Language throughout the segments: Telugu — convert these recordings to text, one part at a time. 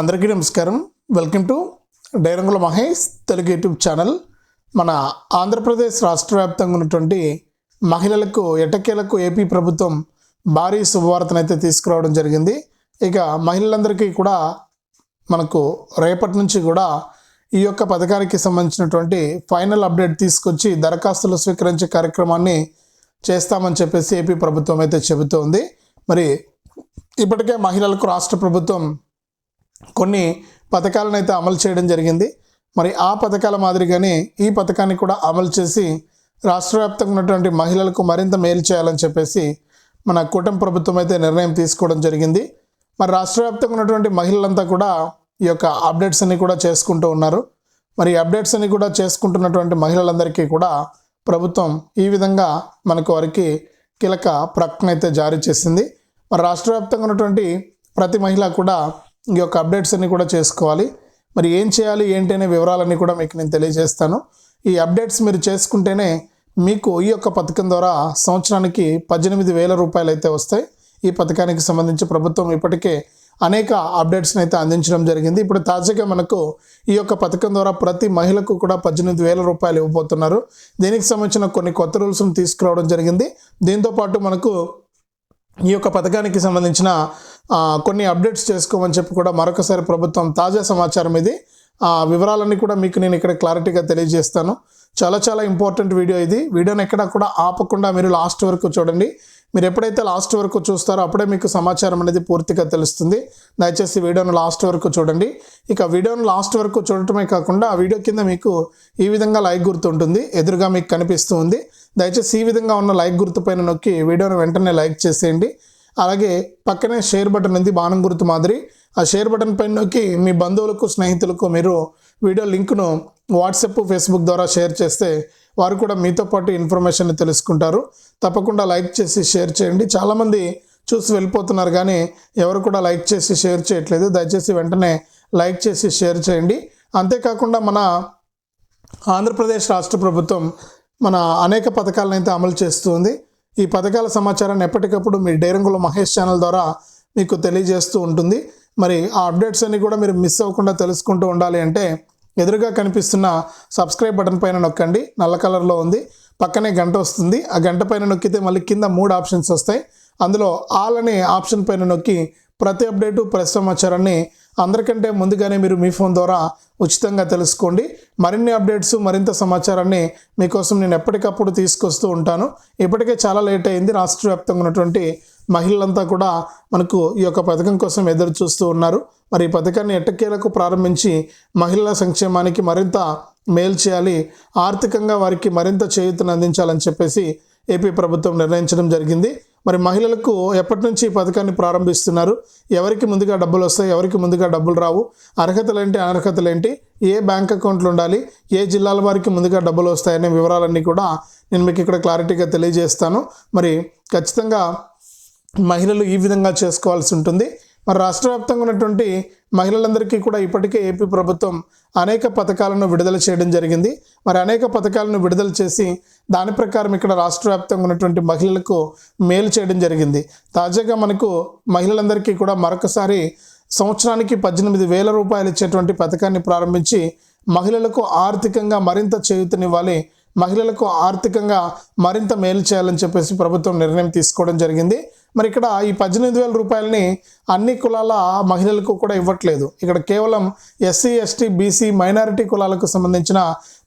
అందరికీ నమస్కారం. వెల్కమ్ టు డైరంగుల మహేష్ తెలుగు యూట్యూబ్ ఛానల్. మన ఆంధ్రప్రదేశ్ రాష్ట్ర వ్యాప్తంగా ఉన్నటువంటి మహిళలకు ఎటకేలకు ఏపీ ప్రభుత్వం భారీ శుభవార్తనైతే తీసుకురావడం జరిగింది. ఇక మహిళలందరికీ కూడా మనకు రేపటి నుంచి కూడా ఈ యొక్క పథకానికి సంబంధించినటువంటి ఫైనల్ అప్డేట్ తీసుకొచ్చి దరఖాస్తులు స్వీకరించే కార్యక్రమాన్ని చేస్తామని చెప్పేసి ఏపీ ప్రభుత్వం అయితే చెబుతోంది. మరి ఇప్పటికే మహిళలకు రాష్ట్ర ప్రభుత్వం కొన్ని పథకాలను అయితే అమలు చేయడం జరిగింది. మరి ఆ పథకాల మాదిరిగానే ఈ పథకాన్ని కూడా అమలు చేసి రాష్ట్ర వ్యాప్తంగా ఉన్నటువంటి మహిళలకు మరింత మేలు చేయాలని చెప్పేసి మన కూటమి ప్రభుత్వం అయితే నిర్ణయం తీసుకోవడం జరిగింది. మరి రాష్ట్ర వ్యాప్తంగా ఉన్నటువంటి మహిళలంతా కూడా ఈ యొక్క అప్డేట్స్ అన్ని కూడా చేసుకుంటూ ఉన్నారు. మరి అప్డేట్స్ అన్ని కూడా చేసుకుంటున్నటువంటి మహిళలందరికీ కూడా ప్రభుత్వం ఈ విధంగా మనకు వారికి కీలక ప్రకటన అయితే జారీ చేసింది. మరి రాష్ట్ర వ్యాప్తంగా ఉన్నటువంటి ప్రతి మహిళ కూడా ఈ యొక్క అప్డేట్స్ అన్ని కూడా చేసుకోవాలి. మరి ఏం చేయాలి ఏంటి అనే వివరాలన్నీ కూడా మీకు నేను తెలియజేస్తాను. ఈ అప్డేట్స్ మీరు చేసుకుంటేనే మీకు ఈ యొక్క పథకం ద్వారా సంవత్సరానికి పద్దెనిమిది వేల రూపాయలు అయితే వస్తాయి. ఈ పథకానికి సంబంధించి ప్రభుత్వం ఇప్పటికే అనేక అప్డేట్స్ని అయితే అందించడం జరిగింది. ఇప్పుడు తాజాగా మనకు ఈ యొక్క పథకం ద్వారా ప్రతి మహిళకు కూడా పద్దెనిమిది వేల రూపాయలు ఇవ్వబోతున్నారు. దీనికి సంబంధించిన కొన్ని కొత్త రూల్స్ను తీసుకురావడం జరిగింది. దీంతోపాటు మనకు ఈ యొక్క పథకానికి సంబంధించిన కొన్ని అప్డేట్స్ చేసుకోమని చెప్పి కూడా మరొకసారి ప్రభుత్వం తాజా సమాచారం ఇది. ఆ వివరాలన్నీ కూడా మీకు నేను ఇక్కడ క్లారిటీగా తెలియజేస్తాను. చాలా చాలా ఇంపార్టెంట్ వీడియో ఇది. వీడియోని ఎక్కడ కూడా ఆపకుండా మీరు లాస్ట్ వరకు చూడండి. మీరు ఎప్పుడైతే లాస్ట్ వరకు చూస్తారో అప్పుడే మీకు సమాచారం అనేది పూర్తిగా తెలుస్తుంది. దయచేసి వీడియోను లాస్ట్ వరకు చూడండి. ఇక వీడియోను లాస్ట్ వరకు చూడటమే కాకుండా ఆ వీడియో కింద మీకు ఈ విధంగా లైక్ గుర్తు ఉంటుంది. ఎదురుగా మీకు కనిపిస్తూ ఉంది. దయచేసి ఈ విధంగా ఉన్న లైక్ గుర్తు పైన నొక్కి వీడియోను వెంటనే లైక్ చేసేయండి. అలాగే పక్కనే షేర్ బటన్ ఉంది బాణం గుర్తు మాదిరి. ఆ షేర్ బటన్ పైన నొక్కి మీ బంధువులకు స్నేహితులకు మీరు వీడియో లింక్ను వాట్సాప్ ఫేస్బుక్ ద్వారా షేర్ చేస్తే వారు కూడా మీతో పాటు ఇన్ఫర్మేషన్ తెలుసుకుంటారు. తప్పకుండా లైక్ చేసి షేర్ చేయండి. చాలామంది చూసి వెళ్ళిపోతున్నారు కానీ ఎవరు కూడా లైక్ చేసి షేర్ చేయట్లేదు. దయచేసి వెంటనే లైక్ చేసి షేర్ చేయండి. అంతేకాకుండా మన ఆంధ్రప్రదేశ్ రాష్ట్ర ప్రభుత్వం మన అనేక పథకాలను అయితే అమలు చేస్తుంది ఈ పథకాల సమాచారాన్ని ఎప్పటికప్పుడు మీ డైరంగుల మహేష్ ఛానల్ ద్వారా మీకు తెలియజేస్తూ ఉంటుంది. మరి ఆ అప్డేట్స్ అన్ని కూడా మీరు మిస్ అవ్వకుండా తెలుసుకుంటూ ఉండాలి అంటే ఎదురుగా కనిపిస్తున్న సబ్స్క్రైబ్ బటన్ పైన నొక్కండి. నల్ల కలర్లో ఉంది. పక్కనే గంట వస్తుంది. ఆ గంట పైన నొక్కితే మళ్ళీ కింద మూడు ఆప్షన్స్ వస్తాయి. అందులో ఆల్ అనే ఆప్షన్ పైన నొక్కి ప్రతి అప్డేటు ప్రతి సమాచారాన్ని అందరికంటే ముందుగానే మీరు మీ ఫోన్ ద్వారా ఉచితంగా తెలుసుకోండి. మరిన్ని అప్డేట్స్ మరింత సమాచారాన్ని మీకోసం నేను ఎప్పటికప్పుడు తీసుకొస్తూ ఉంటాను. ఇప్పటికే చాలా లేట్ అయింది. రాష్ట్ర వ్యాప్తంగా ఉన్నటువంటి మహిళలంతా కూడా మనకు ఈ యొక్క పథకం కోసం ఎదురు చూస్తూ ఉన్నారు. మరి ఈ పథకాన్ని ఎట్టకేలకు ప్రారంభించి మహిళల సంక్షేమానికి మరింత మేలు చేయాలి ఆర్థికంగా వారికి మరింత చేయూతను అందించాలని చెప్పేసి ఏపీ ప్రభుత్వం నిర్ణయించడం జరిగింది. మరి మహిళలకు ఎప్పటి నుంచి ఈ పథకాన్ని ప్రారంభిస్తున్నారు? ఎవరికి ముందుగా డబ్బులు వస్తాయి? ఎవరికి ముందుగా డబ్బులు రావు? అర్హతలేంటి అనర్హతలేంటి? ఏ బ్యాంక్ అకౌంట్లు ఉండాలి? ఏ జిల్లాల వారికి ముందుగా డబ్బులు వస్తాయనే వివరాలన్నీ కూడా నేను మీకు ఇక్కడ క్లారిటీగా తెలియజేస్తాను. మరి ఖచ్చితంగా మహిళలు ఈ విధంగా చేసుకోవాల్సి ఉంటుంది. మరి రాష్ట్ర వ్యాప్తంగా ఉన్నటువంటి మహిళలందరికీ కూడా ఇప్పటికే ఏపీ ప్రభుత్వం అనేక పథకాలను విడుదల చేయడం జరిగింది. మరి అనేక పథకాలను విడుదల చేసి దాని ప్రకారం ఇక్కడ రాష్ట్ర వ్యాప్తంగా ఉన్నటువంటి మహిళలకు మేలు చేయడం జరిగింది. తాజాగా మనకు మహిళలందరికీ కూడా మరొకసారి సంవత్సరానికి పద్దెనిమిది వేల రూపాయలు ఇచ్చేటువంటి పథకాన్ని ప్రారంభించి మహిళలకు ఆర్థికంగా మరింత చేయూతనివ్వాలి మహిళలకు ఆర్థికంగా మరింత మేలు చేయాలని చెప్పేసి ప్రభుత్వం నిర్ణయం తీసుకోవడం జరిగింది. మరి ఇక్కడ ఈ పద్దెనిమిది వేల రూపాయలని అన్ని కులాల మహిళలకు కూడా ఇవ్వట్లేదు. ఇక్కడ కేవలం ఎస్సీ ఎస్టీ బీసీ మైనారిటీ కులాలకు సంబంధించిన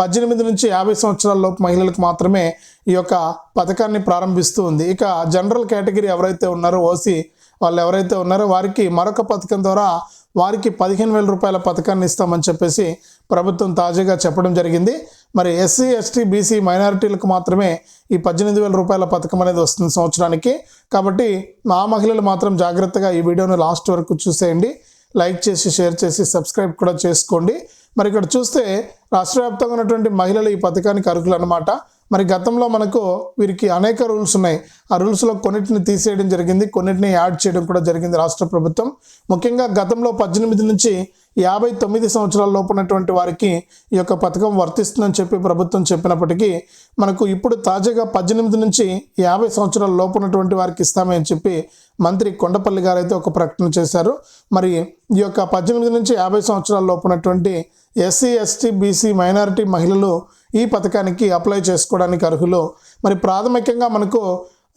పద్దెనిమిది నుంచి యాభై సంవత్సరాల లోపు మహిళలకు మాత్రమే ఈ యొక్క పథకాన్ని ప్రారంభిస్తూ ఉంది. ఇక జనరల్ కేటగిరీ ఎవరైతే ఉన్నారో ఓసీ వాళ్ళు ఎవరైతే ఉన్నారో వారికి మరొక పథకం ద్వారా వారికి పదిహేను వేల రూపాయల పథకాన్ని ఇస్తామని చెప్పేసి ప్రభుత్వం తాజాగా చెప్పడం జరిగింది. మరి ఎస్సీ ఎస్టీ బీసీ మైనారిటీలకు మాత్రమే ఈ పద్దెనిమిది వేల రూపాయల పథకం అనేది వస్తుంది సంవత్సరానికి. కాబట్టి మా మహిళలు మాత్రం జాగ్రత్తగా ఈ వీడియోను లాస్ట్ వరకు చూసేయండి. లైక్ చేసి షేర్ చేసి సబ్స్క్రైబ్ కూడా చేసుకోండి. మరి ఇక్కడ చూస్తే రాష్ట్ర వ్యాప్తంగా ఉన్నటువంటి మహిళలు ఈ పథకానికి అర్హులు అనమాట మరి గతంలో మనకు వీరికి అనేక రూల్స్ ఉన్నాయి. ఆ రూల్స్లో కొన్నిటిని తీసేయడం జరిగింది. కొన్నిటిని యాడ్ చేయడం కూడా జరిగింది రాష్ట్ర ప్రభుత్వం. ముఖ్యంగా గతంలో పద్దెనిమిది నుంచి యాభై తొమ్మిది సంవత్సరాల లోపు ఉన్నటువంటి వారికి ఈ యొక్క పథకం వర్తిస్తుందని చెప్పి ప్రభుత్వం చెప్పినప్పటికీ మనకు ఇప్పుడు తాజాగా పద్దెనిమిది నుంచి యాభై సంవత్సరాల లోపు ఉన్నటువంటి వారికి ఇస్తామని చెప్పి మంత్రి కొండపల్లి గారు అయితే ఒక ప్రకటన చేశారు. మరి ఈ యొక్క పద్దెనిమిది నుంచి యాభై సంవత్సరాల లోపు ఉన్నటువంటి ఎస్సీ ఎస్టీ బీసీ మైనారిటీ మహిళలు ఈ పథకానికి అప్లై చేసుకోవడానికి అర్హులు. మరి ప్రాథమికంగా మనకు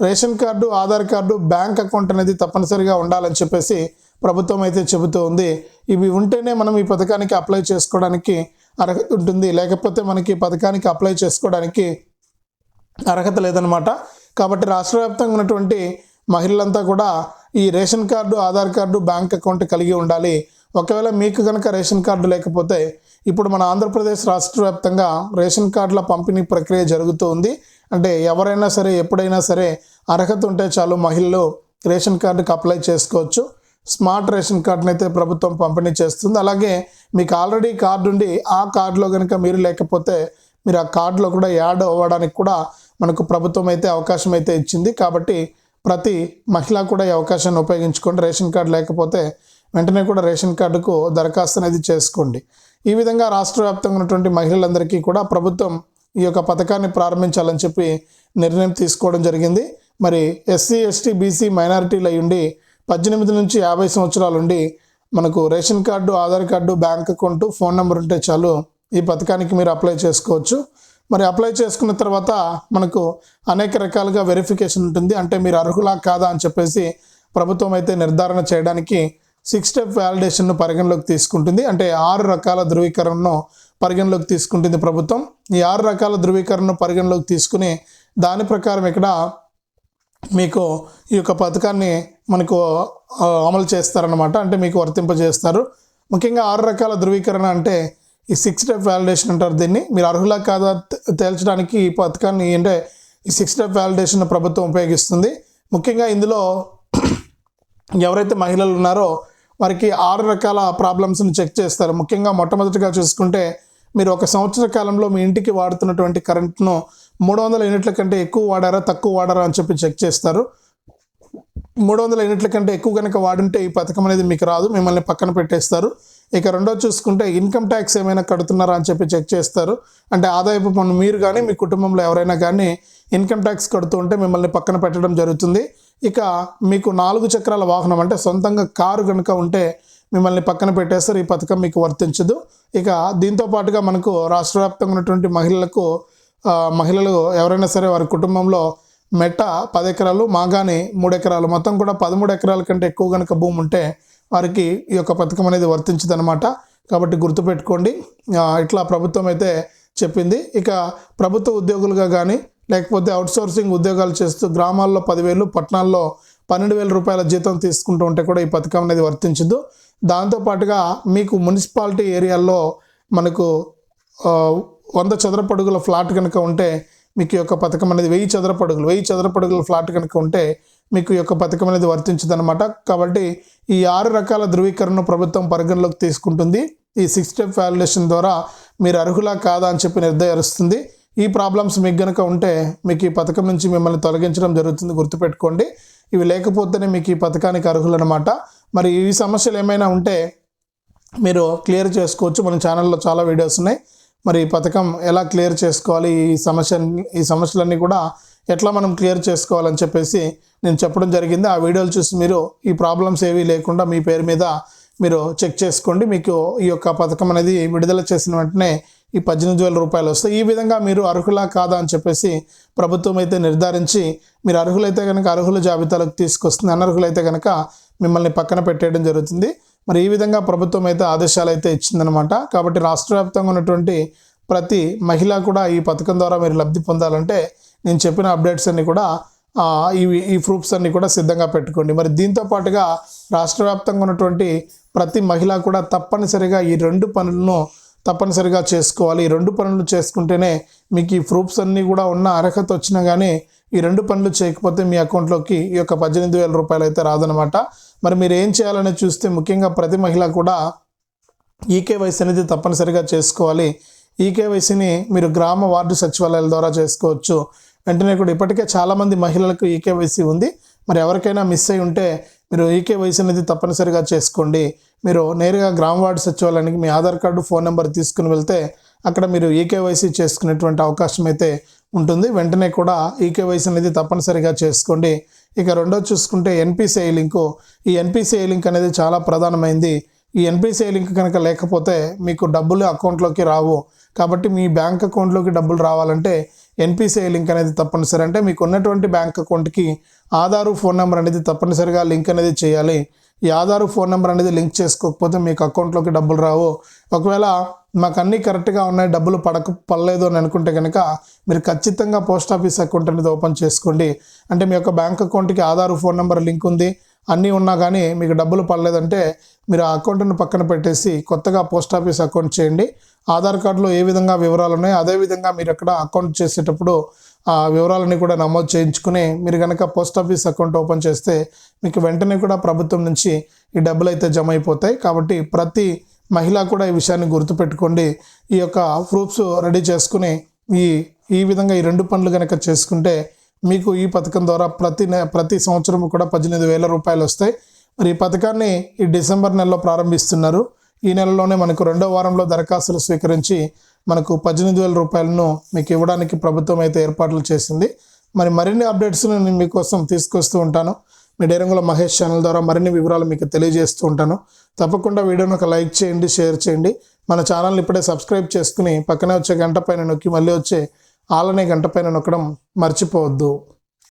ration card Aadhaar card bank account అనేది తప్పనిసరిగా ఉండాలని చెప్పేసి ప్రభుత్వం అయితే చెబుతూ ఉంది. ఇవి ఉంటేనే మనం ఈ పథకానికి అప్లై చేసుకోవడానికి అర్హత ఉంటుంది. లేకపోతే మనకి ఈ పథకానికి అప్లై చేసుకోవడానికి అర్హత లేదనమాట కాబట్టి రాష్ట్ర వ్యాప్తంగా ఉన్నటువంటి మహిళలంతా కూడా ఈ ration card Aadhaar card bank account కలిగి ఉండాలి. ఒకవేళ మీకు కనుక రేషన్ కార్డు లేకపోతే ఇప్పుడు మన ఆంధ్రప్రదేశ్ రాష్ట్ర వ్యాప్తంగా రేషన్ కార్డుల పంపిణీ ప్రక్రియ జరుగుతూ ఉంది. అంటే ఎవరైనా సరే ఎప్పుడైనా సరే అర్హత ఉంటే చాలు మహిళలు రేషన్ కార్డుకి అప్లై చేసుకోవచ్చు. స్మార్ట్ రేషన్ కార్డును అయితే ప్రభుత్వం పంపిణీ చేస్తుంది. అలాగే మీకు ఆల్రెడీ కార్డు ఉండి ఆ కార్డులో కనుక మీరు లేకపోతే మీరు ఆ కార్డులో కూడా యాడ్ అవ్వడానికి కూడా మనకు ప్రభుత్వం అయితే అవకాశం అయితే ఇచ్చింది. కాబట్టి ప్రతి మహిళ కూడా ఈ అవకాశాన్ని ఉపయోగించుకోండి. రేషన్ కార్డు లేకపోతే వెంటనే కూడా రేషన్ కార్డుకు దరఖాస్తు అనేది చేసుకోండి. ఈ విధంగా రాష్ట్ర వ్యాప్తంగా ఉన్నటువంటి మహిళలందరికీ కూడా ప్రభుత్వం ఈ యొక్క పథకాన్ని ప్రారంభించాలని చెప్పి నిర్ణయం తీసుకోవడం జరిగింది. మరి ఎస్సీ ఎస్టీ బీసీ మైనారిటీలు అయ్యుండి పద్దెనిమిది నుంచి యాభై సంవత్సరాలు ఉండి మనకు ration card Aadhaar card bank account phone number ఉంటే చాలు ఈ పథకానికి మీరు అప్లై చేసుకోవచ్చు. మరి అప్లై చేసుకున్న తర్వాత మనకు అనేక రకాలుగా వెరిఫికేషన్ ఉంటుంది. అంటే మీరు అర్హులా కాదా అని చెప్పేసి ప్రభుత్వం అయితే నిర్ధారణ చేయడానికి సిక్స్ స్టెప్ వ్యాలిడేషన్ను పరిగణలోకి తీసుకుంటుంది. అంటే ఆరు రకాల ధృవీకరణను పరిగణలోకి తీసుకుంటుంది ప్రభుత్వం. ఈ ఆరు రకాల ధృవీకరణను పరిగణలోకి తీసుకుని దాని ప్రకారం ఇక్కడ మీకు ఈ యొక్క పథకాన్ని మనకు అమలు చేస్తారనమాట అంటే మీకు వర్తింపజేస్తారు. ముఖ్యంగా ఆరు రకాల ధృవీకరణ అంటే ఈ సిక్స్ స్టెప్ వ్యాలిడేషన్ అంటారు దీన్ని. మీరు అర్హులా కాదా తేల్చడానికి ఈ పథకాన్ని అంటే ఈ సిక్స్ స్టెప్ వ్యాలిడేషన్ ప్రభుత్వం ఉపయోగిస్తుంది. ముఖ్యంగా ఇందులో ఎవరైతే మహిళలు ఉన్నారో వారికి ఆరు రకాల ప్రాబ్లమ్స్ని చెక్ చేస్తారు. ముఖ్యంగా మొట్టమొదటిగా చూసుకుంటే మీరు ఒక సంవత్సర కాలంలో మీ ఇంటికి వాడుతున్నటువంటి కరెంట్ను మూడు వందల యూనిట్ల కంటే ఎక్కువ వాడారా తక్కువ వాడారా అని చెప్పి చెక్ చేస్తారు. మూడు వందల యూనిట్ల కంటే ఎక్కువ కనుక వాడుంటే ఈ పథకం అనేది మీకు రాదు మిమ్మల్ని పక్కన పెట్టేస్తారు. ఇక రెండో చూసుకుంటే ఇన్కమ్ ట్యాక్స్ ఏమైనా కడుతున్నారా అని చెప్పి చెక్ చేస్తారు. అంటే ఆదాయపు పన్ను మీరు కానీ మీ కుటుంబంలో ఎవరైనా కానీ ఇన్కమ్ ట్యాక్స్ కడుతూ ఉంటే మిమ్మల్ని పక్కన పెట్టడం జరుగుతుంది. ఇక మీకు నాలుగు చక్రాల వాహనం అంటే సొంతంగా కారు కనుక ఉంటే మిమ్మల్ని పక్కన పెట్టేస్తారు ఈ పథకం మీకు వర్తించదు. ఇక దీంతో పాటుగా మనకు రాష్ట్ర వ్యాప్తంగా ఉన్నటువంటి మహిళలకు మహిళలు ఎవరైనా సరే వారి కుటుంబంలో మెట్ట పది ఎకరాలు మాగాని మూడు ఎకరాలు మొత్తం కూడా పదమూడు ఎకరాల కంటే ఎక్కువ కనుక భూమి ఉంటే వారికి ఈ యొక్క పథకం అనేది వర్తించదనమాట కాబట్టి గుర్తుపెట్టుకోండి. ఇట్లా ప్రభుత్వం అయితే చెప్పింది. ఇక ప్రభుత్వ ఉద్యోగులుగా కానీ లేకపోతే అవుట్సోర్సింగ్ ఉద్యోగాలు చేస్తూ గ్రామాల్లో పదివేలు పట్టణాల్లో పన్నెండు వేల రూపాయల జీతం తీసుకుంటూ ఉంటే కూడా ఈ పథకం అనేది వర్తించదు. దాంతోపాటుగా మీకు మున్సిపాలిటీ ఏరియాల్లో మనకు వంద చదరపడుగుల ఫ్లాట్ కనుక ఉంటే మీకు యొక్క పథకం అనేది వెయ్యి చదరపడుగులు వెయ్యి చదరపడుగుల ఫ్లాట్ కనుక ఉంటే మీకు యొక్క పథకం అనేది వర్తించదనమాట కాబట్టి ఈ ఆరు రకాల ధృవీకరణను ప్రభుత్వం పరిగణలోకి తీసుకుంటుంది. ఈ సిక్స్ స్టెప్ వ్యాలిడేషన్ ద్వారా మీరు అర్హులా కాదా అని చెప్పి నిర్ధారిస్తుంది. ఈ ప్రాబ్లమ్స్ మీకు గనుక ఉంటే మీకు ఈ పథకం నుంచి మిమ్మల్ని తొలగించడం జరుగుతుంది గుర్తుపెట్టుకోండి. ఇవి లేకపోతేనే మీకు ఈ పథకానికి అర్హులన్నమాట. మరి ఈ సమస్యలు ఏమైనా ఉంటే మీరు క్లియర్ చేసుకోవచ్చు. మన ఛానల్లో చాలా వీడియోస్ ఉన్నాయి. మరి ఈ పథకం ఎలా క్లియర్ చేసుకోవాలి? ఈ సమస్య ఈ సమస్యలన్నీ కూడా ఎట్లా మనం క్లియర్ చేసుకోవాలని చెప్పేసి నేను చెప్పడం జరిగింది. ఆ వీడియోలు చూసి మీరు ఈ ప్రాబ్లమ్స్ ఏవీ లేకుండా మీ పేరు మీద మీరు చెక్ చేసుకోండి. మీకు ఈ యొక్క పథకం అనేది విడుదల చేసిన వెంటనే ఈ పద్దెనిమిది వేల రూపాయలు వస్తాయి. ఈ విధంగా మీరు అర్హులా కాదా అని చెప్పేసి ప్రభుత్వం అయితే నిర్ధారించి మీరు అర్హులైతే కనుక అర్హుల జాబితాలోకి తీసుకొస్తుంది. అనర్హులైతే కనుక మిమ్మల్ని పక్కన పెట్టేయడం జరుగుతుంది. మరి ఈ విధంగా ప్రభుత్వం అయితే ఆదేశాలు అయితే ఇచ్చిందనమాట కాబట్టి రాష్ట్ర వ్యాప్తంగా ఉన్నటువంటి ప్రతి మహిళ కూడా ఈ పథకం ద్వారా మీరు లబ్ధి పొందాలంటే నేను చెప్పిన అప్డేట్స్ అన్నీ కూడా ఈ ఇవి ఈ ప్రూఫ్స్ అన్నీ కూడా సిద్ధంగా పెట్టుకోండి. మరి దీంతో పాటుగా రాష్ట్ర వ్యాప్తంగా ఉన్నటువంటి ప్రతి మహిళ కూడా తప్పనిసరిగా ఈ రెండు పనులను తప్పనిసరిగా చేసుకోవాలి. ఈ రెండు పనులు చేసుకుంటేనే మీకు ఈ ప్రూఫ్స్ అన్నీ కూడా ఉన్న అర్హత వచ్చినా కానీ ఈ రెండు పనులు చేయకపోతే మీ అకౌంట్లోకి ఈ యొక్క పద్దెనిమిది వేల రూపాయలు అయితే రాదనమాట మరి మీరు ఏం చేయాలని చూస్తే ముఖ్యంగా ప్రతి మహిళ కూడా ఈకేవైసీ అనేది తప్పనిసరిగా చేసుకోవాలి. ఈకేవైసీని మీరు గ్రామ వార్డు సచివాలయాల ద్వారా చేసుకోవచ్చు. వెంటనే కూడా ఇప్పటికే చాలామంది మహిళలకు ఈకేవైసీ ఉంది. మరి ఎవరికైనా మిస్ అయి ఉంటే మీరు ఈ అనేది తప్పనిసరిగా చేసుకోండి. మీరు నేరుగా గ్రామ వార్డు సచివాలయానికి మీ ఆధార్ కార్డు ఫోన్ నెంబర్ తీసుకుని వెళ్తే అక్కడ మీరు ఈకేవైసీ చేసుకునేటువంటి అవకాశం అయితే ఉంటుంది. వెంటనే కూడా ఈకేవైసీ అనేది తప్పనిసరిగా చేసుకోండి. ఇక రెండో చూసుకుంటే N P C I link. ఈ N P C I link అనేది చాలా ప్రధానమైంది. ఈ ఎన్పిసిఐ లింక్ కనుక లేకపోతే మీకు డబ్బులు అకౌంట్లోకి రావు. కాబట్టి మీ బ్యాంక్ అకౌంట్లోకి డబ్బులు రావాలంటే ఎన్పిసిఐ లింక్ అనేది తప్పనిసరి. అంటే మీకు ఉన్నటువంటి బ్యాంక్ అకౌంట్కి ఆధారు ఫోన్ నెంబర్ అనేది తప్పనిసరిగా లింక్ అనేది చేయాలి. ఈ ఆధారు ఫోన్ నెంబర్ అనేది లింక్ చేసుకోకపోతే మీకు అకౌంట్లోకి డబ్బులు రావు. ఒకవేళ మాకు అన్నీ కరెక్ట్గా ఉన్నాయి డబ్బులు పడక పడలేదు అని అనుకుంటే కనుక మీరు ఖచ్చితంగా పోస్ట్ ఆఫీస్ అకౌంట్ అనేది ఓపెన్ చేసుకోండి. అంటే మీ యొక్క బ్యాంక్ అకౌంట్కి ఆధార్ ఫోన్ నెంబర్ లింక్ ఉంది. అన్నీ ఉన్నా కానీ మీకు డబ్బులు పడలేదంటే మీరు ఆ అకౌంట్ను పక్కన పెట్టేసి కొత్తగా పోస్ట్ ఆఫీస్ అకౌంట్ చేయండి. ఆధార్ కార్డులో ఏ విధంగా వివరాలు ఉన్నాయో అదే విధంగా మీరు అక్కడ అకౌంట్ చేసేటప్పుడు ఆ వివరాలని కూడా నమోదు చేయించుకుని మీరు కనుక పోస్ట్ ఆఫీస్ అకౌంట్ ఓపెన్ చేస్తే మీకు వెంటనే కూడా ప్రభుత్వం నుంచి ఈ డబ్బులు అయితే జమ అయిపోతాయి కాబట్టి ప్రతి మహిళ కూడా ఈ విషయాన్ని గుర్తుపెట్టుకోండి. ఈ యొక్క ప్రూఫ్స్ రెడీ చేసుకుని ఈ ఈ విధంగా ఈ రెండు పనులు కనుక చేసుకుంటే మీకు ఈ పథకం ద్వారా ప్రతి నె ప్రతి సంవత్సరం కూడా పద్దెనిమిది వేల రూపాయలు వస్తాయి. మరి ఈ పథకాన్ని ఈ డిసెంబర్ నెలలో ప్రారంభిస్తున్నారు. ఈ నెలలోనే మనకు రెండో వారంలో దరఖాస్తులు స్వీకరించి మనకు పద్దెనిమిది వేల రూపాయలను మీకు ఇవ్వడానికి ప్రభుత్వం అయితే ఏర్పాట్లు చేసింది. మరి మరిన్ని అప్డేట్స్ను నేను మీకోసం తీసుకొస్తూ ఉంటాను. మీ డైరంగుల మహేష్ ఛానల్ ద్వారా మరిన్ని వివరాలు మీకు తెలియజేస్తూ ఉంటాను. తప్పకుండా వీడియోని ఒక లైక్ చేయండి షేర్ చేయండి. మన ఛానల్ని ఇప్పుడే సబ్స్క్రైబ్ చేసుకుని పక్కనే వచ్చే గంట పైన నొక్కి మళ్ళీ వచ్చే ఆలనే గంట పైన నొక్కడం మర్చిపోవద్దు.